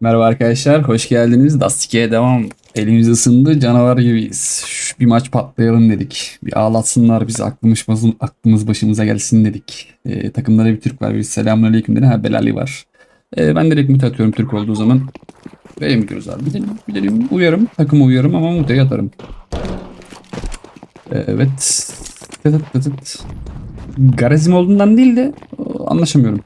Merhaba arkadaşlar, hoş geldiniz. Dastike'ye devam. Elimiz ısındı, canavar gibiyiz. Şu bir maç patlayalım dedik. Bir ağlatsınlar bizi, aklımız, başım- aklımız başımıza gelsin dedik. Ee, takımda da bir Türk var, bir selamünaleyküm dedi. Ha Belali var. Ee, ben direkt mute atıyorum Türk olduğu zaman. Ve mi abi? Bilelim, bilelim. Uyarım, takımı uyarım ama mute'ye atarım. Ee, evet. Tıt. Garazim olduğundan değil de anlaşamıyorum.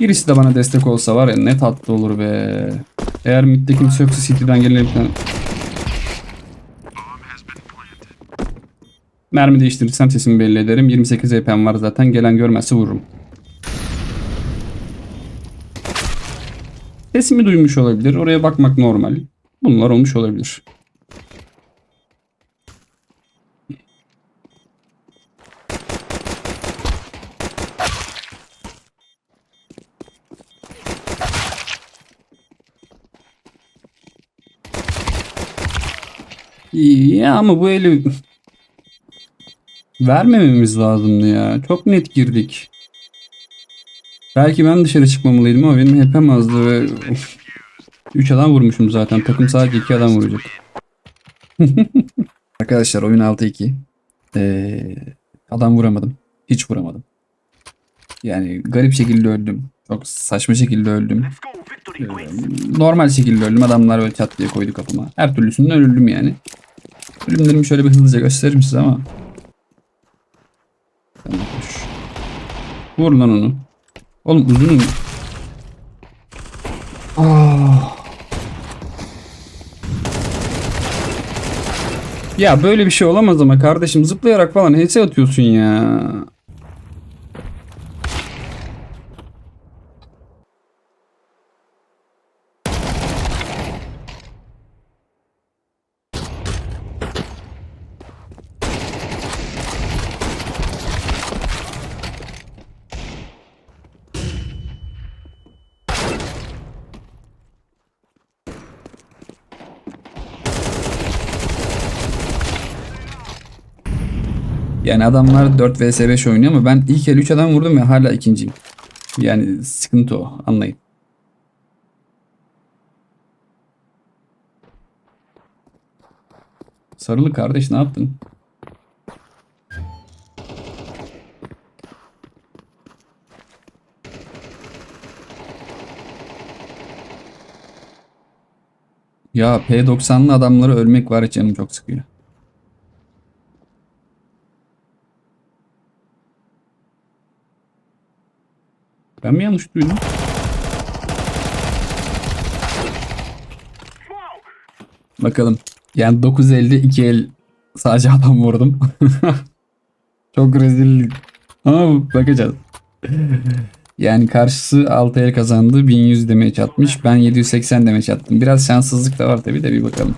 Birisi de bana destek olsa var ya ne tatlı olur be. Eğer midde kimse yoksa City'den gelen. Mermi değiştirirsem sesimi belli ederim. 28 EP'm var zaten. Gelen görmezse vururum. Sesimi duymuş olabilir. Oraya bakmak normal. Bunlar olmuş olabilir. Ya ama bu eli vermememiz lazımdı ya. Çok net girdik. Belki ben dışarı çıkmamalıydım ama benim HP'm azdı ve 3 adam vurmuşum zaten. Takım sadece 2 adam vuracak. Arkadaşlar oyun 6-2. Ee, adam vuramadım. Hiç vuramadım. Yani garip şekilde öldüm. Çok saçma şekilde öldüm. Ee, normal şekilde öldüm. Adamlar böyle çat diye koydu kapıma. Her türlüsünden öldüm yani. Ölümlerimi şöyle bir hızlıca gösteririm size ama. Vur lan onu. Oğlum uzunum. Ah. Ya böyle bir şey olamaz ama kardeşim zıplayarak falan HS atıyorsun ya. Yani adamlar 4 vs 5 oynuyor ama ben ilk el 3 adam vurdum ve hala ikinciyim. Yani sıkıntı o anlayın. Sarılı kardeş ne yaptın? Ya P90'lı adamları ölmek var canım çok sıkıyor. Ben mi yanlış duydum? Bakalım. Yani 950 2 el sadece adam vurdum. Çok rezil. Ama bakacağız. Yani karşısı 6 el kazandı. 1100 damage atmış. Ben 780 damage attım. Biraz şanssızlık da var tabi de bir bakalım.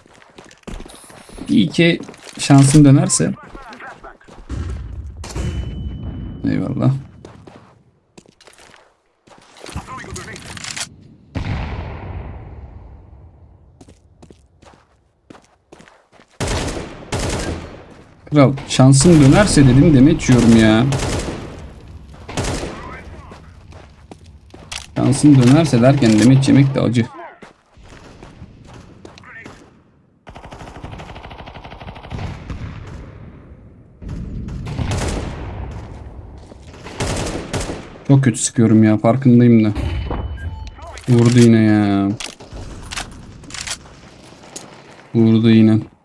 İyi ki şansım dönerse. Eyvallah. Kral şansın dönerse dedim deme içiyorum ya. Şansın dönerse derken demet yemek de acı. Çok kötü sıkıyorum ya farkındayım da. Vurdu yine ya. Vurdu yine.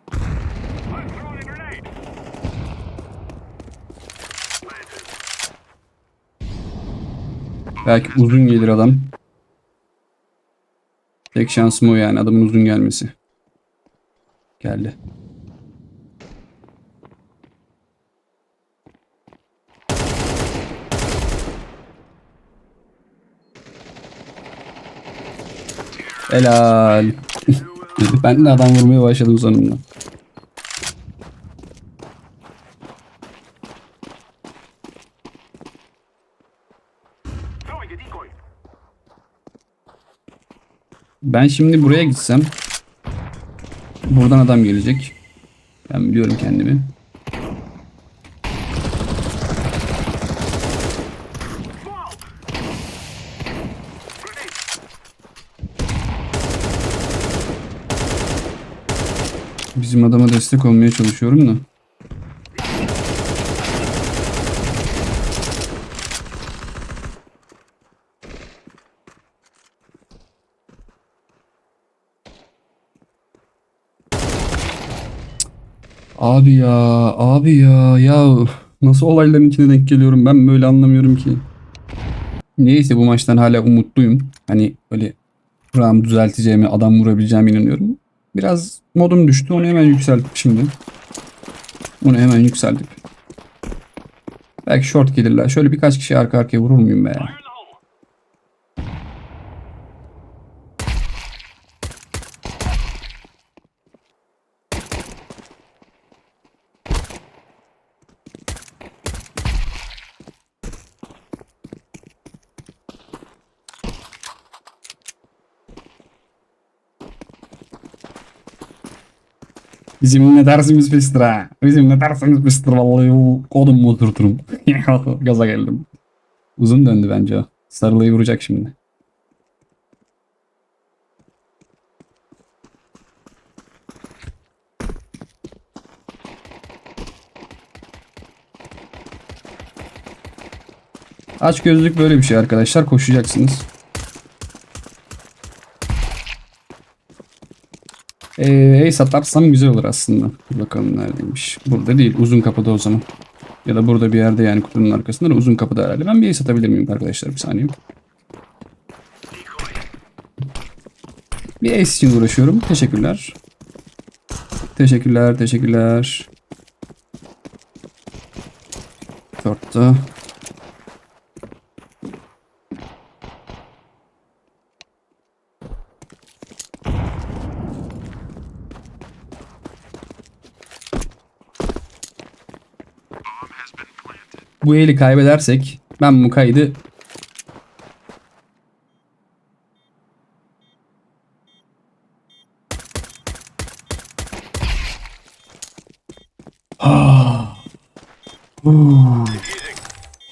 Belki uzun gelir adam. Tek şansım o yani adamın uzun gelmesi. Geldi. Helal. ben de adam vurmaya başladım sonunda. Ben şimdi buraya gitsem buradan adam gelecek. Ben biliyorum kendimi. Bizim adama destek olmaya çalışıyorum da. Abi ya, abi ya, ya nasıl olayların içine denk geliyorum ben böyle anlamıyorum ki. Neyse bu maçtan hala umutluyum. Hani böyle RAM düzelteceğime, adam vurabileceğime inanıyorum. Biraz modum düştü. Onu hemen yükseltip şimdi. Onu hemen yükseltip. Belki short gelirler. Şöyle birkaç kişi arka arkaya vurur muyum be? Bizim ne dersimiz pistir. Bizim ne dersimiz pistir vallahi o kodum mu oturturum. Gaza geldim. Uzun döndü bence o. Sarılayı vuracak şimdi. Aç gözlük böyle bir şey arkadaşlar. Koşacaksınız. Ee, ace güzel olur aslında. Bakalım neredeymiş. Burada değil. Uzun kapıda o zaman. Ya da burada bir yerde yani kutunun arkasında da uzun kapıda herhalde. Ben bir ace atabilir miyim arkadaşlar? Bir saniye. Bir ace için uğraşıyorum. Teşekkürler. Teşekkürler, teşekkürler. Short'ta. Bu eli kaybedersek ben bu kaydı.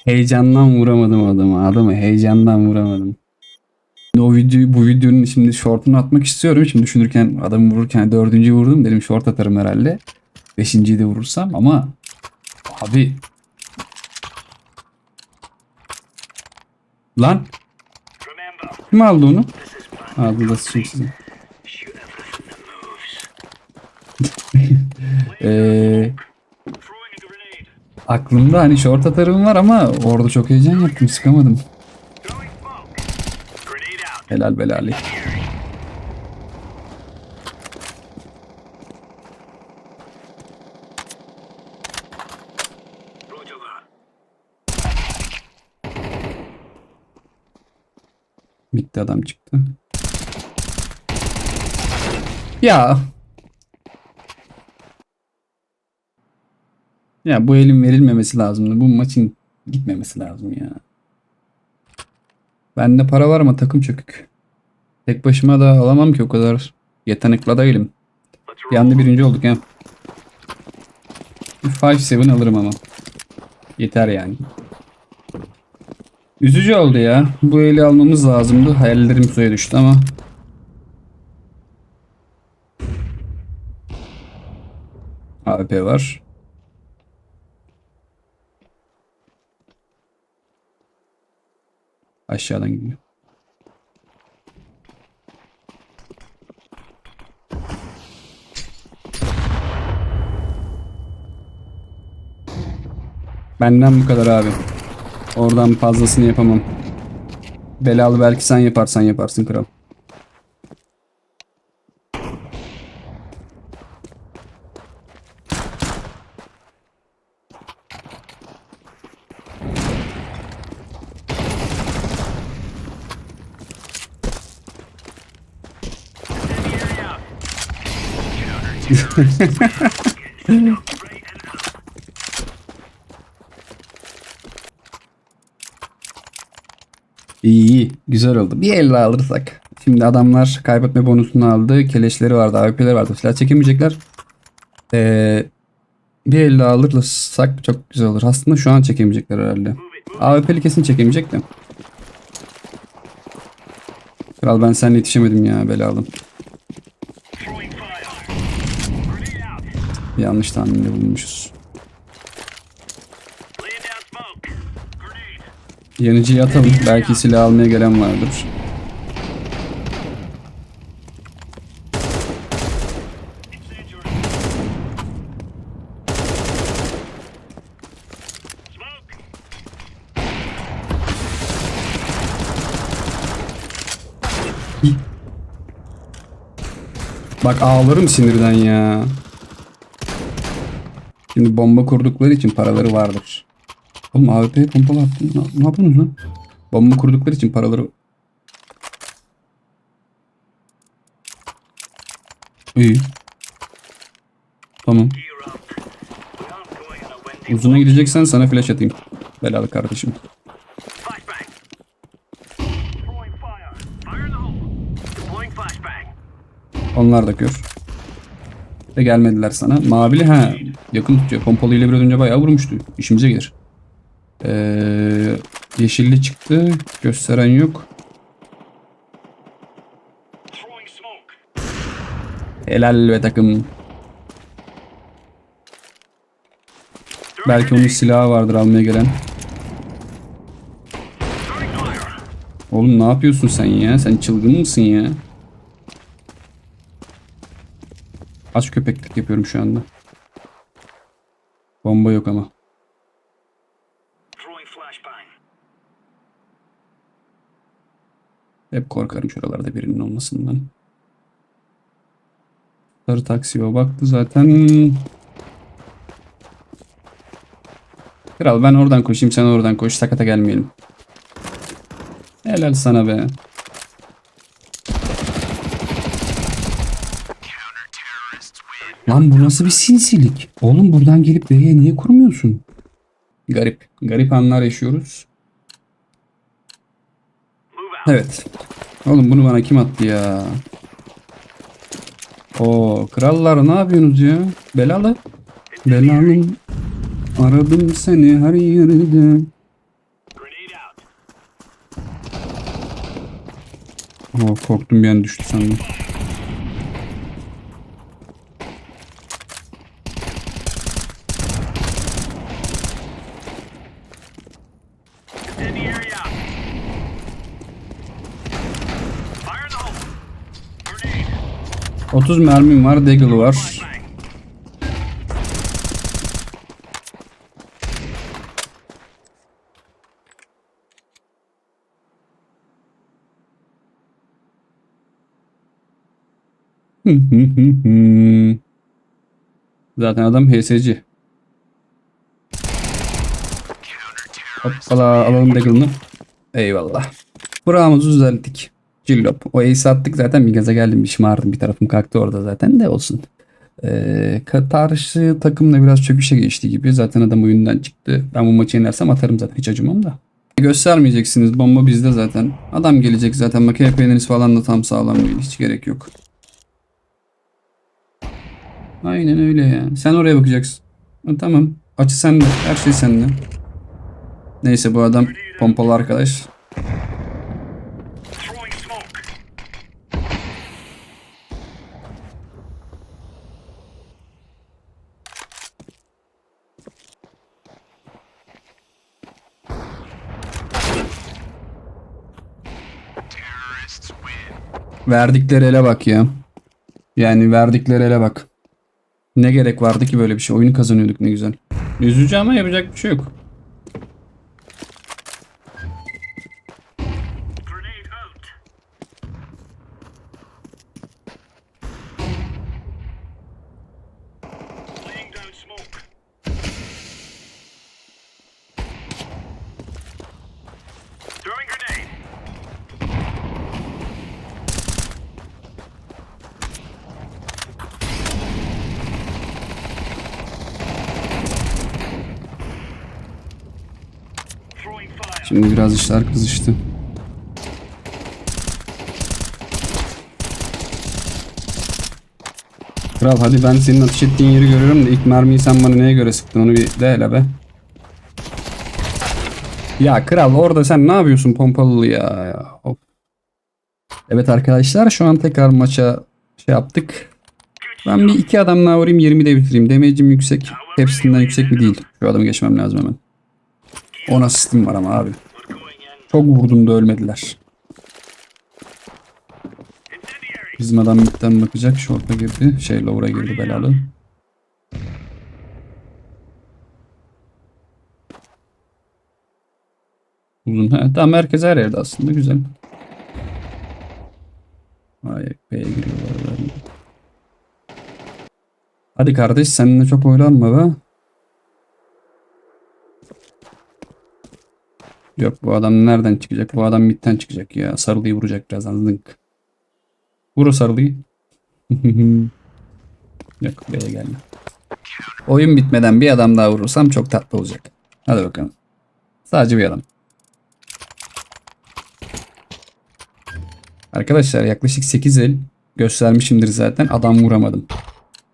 Heyecandan vuramadım adamı. Adamı heyecandan vuramadım. O videoyu, bu videonun şimdi shortunu atmak istiyorum. Şimdi düşünürken adamı vururken dördüncüyü vurdum. Dedim short atarım herhalde. Beşinciyi de vurursam ama abi Lan. Kim aldı onu? Aldı da sıçayım size. Eee aklımda hani short atarım var ama orada çok heyecan yaptım sıkamadım. Helal belali. Bitti adam çıktı. Ya. Ya bu elin verilmemesi lazımdı. Bu maçın gitmemesi lazım ya. Bende para var ama takım çökük. Tek başıma da alamam ki o kadar yetenekli değilim. Bir birinci olduk ya. 5-7 alırım ama. Yeter yani. Üzücü oldu ya. Bu eli almamız lazımdı. Hayallerim suya düştü ama. AWP var. Aşağıdan gidiyor. Benden bu kadar abi. Oradan fazlasını yapamam. Belalı belki sen yaparsan yaparsın kral. İyi iyi. Güzel oldu. Bir elle alırsak. Şimdi adamlar kaybetme bonusunu aldı. Keleşleri vardı. AWP'leri vardı. Silah çekemeyecekler. Ee, bir elle alırsak çok güzel olur. Aslında şu an çekemeyecekler herhalde. AWP'li kesin çekemeyecek de. Kral ben seninle yetişemedim ya belalım. Yanlış tahminde bulunmuşuz. Yanıcıyı atalım. Belki silah almaya gelen vardır. Bak ağlarım sinirden ya. Şimdi bomba kurdukları için paraları vardır. Oğlum AWP'ye pompalı attın. Ne, ne yapıyorsunuz lan? Bomba kurdukları için paraları... İyi. Tamam. Uzuna gideceksen sana flash atayım. Belalı kardeşim. Onlar da kör. Ve gelmediler sana. Mavili ha yakın tutuyor. Pompalı ile biraz önce bayağı vurmuştu. İşimize gelir. Ee, yeşilli çıktı. Gösteren yok. Helal ve takım. Belki onun silahı vardır almaya gelen. Oğlum ne yapıyorsun sen ya? Sen çılgın mısın ya? Aç köpeklik yapıyorum şu anda. Bomba yok ama. Hep korkarım şuralarda birinin olmasından. Sarı taksiye baktı zaten. Kral ben oradan koşayım sen oradan koş. Sakata gelmeyelim. Helal sana be. Lan bu nasıl bir sinsilik? Oğlum buradan gelip B'ye niye kurmuyorsun? Garip. Garip anlar yaşıyoruz. Evet. Oğlum bunu bana kim attı ya? O krallar ne yapıyorsunuz ya? Belalı. Belalım. Aradım seni her yerde. Oh, korktum bir an düştü sandım. 30 mermim var, Deagle var. Zaten adam HSC. Hoppala alalım Deagle'ını. Eyvallah. Buramızı düzelttik. Cillop. O ace attık zaten bir gaza geldim bir şımardım bir tarafım kalktı orada zaten de olsun. Ee, karşı takım da biraz çöküşe geçti gibi. Zaten adam oyundan çıktı. Ben bu maçı yenersem atarım zaten hiç acımam da. Göstermeyeceksiniz. Bomba bizde zaten. Adam gelecek zaten. Makine peyniriz falan da tam sağlam değil. Hiç gerek yok. Aynen öyle ya. Sen oraya bakacaksın. Ha, tamam. Açı sende. Her şey sende. Neyse bu adam pompalı arkadaş. Verdikleri ele bak ya. Yani verdikleri ele bak. Ne gerek vardı ki böyle bir şey? Oyunu kazanıyorduk ne güzel. Üzücü ama yapacak bir şey yok. Şimdi biraz işler kızıştı. Kral hadi ben senin ateş ettiğin yeri görüyorum da ilk mermiyi sen bana neye göre sıktın onu bir de hele be. Ya kral orada sen ne yapıyorsun pompalı ya? Of. Evet arkadaşlar şu an tekrar maça şey yaptık. Ben bir iki adam daha vurayım 20 de bitireyim. Damage'im yüksek. Hepsinden yüksek mi değil. Şu adamı geçmem lazım hemen. 10 asistim var ama abi. Çok vurdum da ölmediler. Bizim adam midden bakacak. Short'a girdi. Şey lower'a girdi belalı. Uzun. Ha, tamam herkes her yerde aslında. Güzel. Ay B'ye giriyorlar. Hadi kardeş seninle çok oynanma be. Yok bu adam nereden çıkacak? Bu adam midden çıkacak ya. Sarılıyı vuracak birazdan. Zınk. Vur o sarılıyı. Yok B'ye gelme. Oyun bitmeden bir adam daha vurursam çok tatlı olacak. Hadi bakalım. Sadece bir adam. Arkadaşlar yaklaşık 8 el göstermişimdir zaten. Adam vuramadım.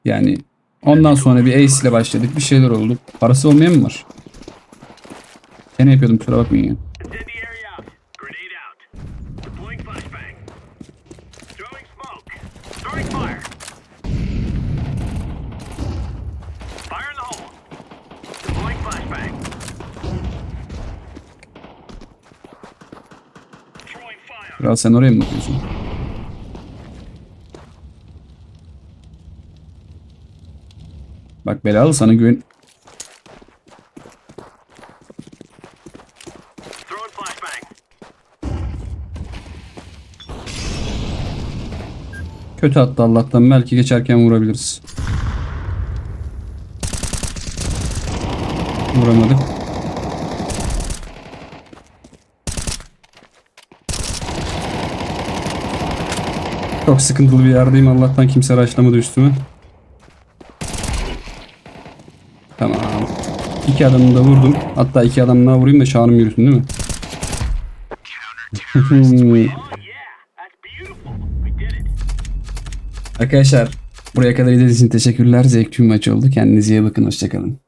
Yani ondan sonra bir ace ile başladık. Bir şeyler oldu. Parası olmayan mı var? Gene yapıyordum kusura bakmayın ya. Kral sen oraya mı bakıyorsun? Bak belalı sana güven... Kötü attı Allah'tan. Belki geçerken vurabiliriz. Vuramadık. Çok sıkıntılı bir yerdeyim. Allah'tan kimse raşlamadı üstüme. Tamam. İki adamı da vurdum. Hatta iki adam vurayım da şanım yürüsün değil mi? Arkadaşlar buraya kadar izlediğiniz için teşekkürler. Zevkli bir maç oldu. Kendinize iyi bakın. Hoşçakalın.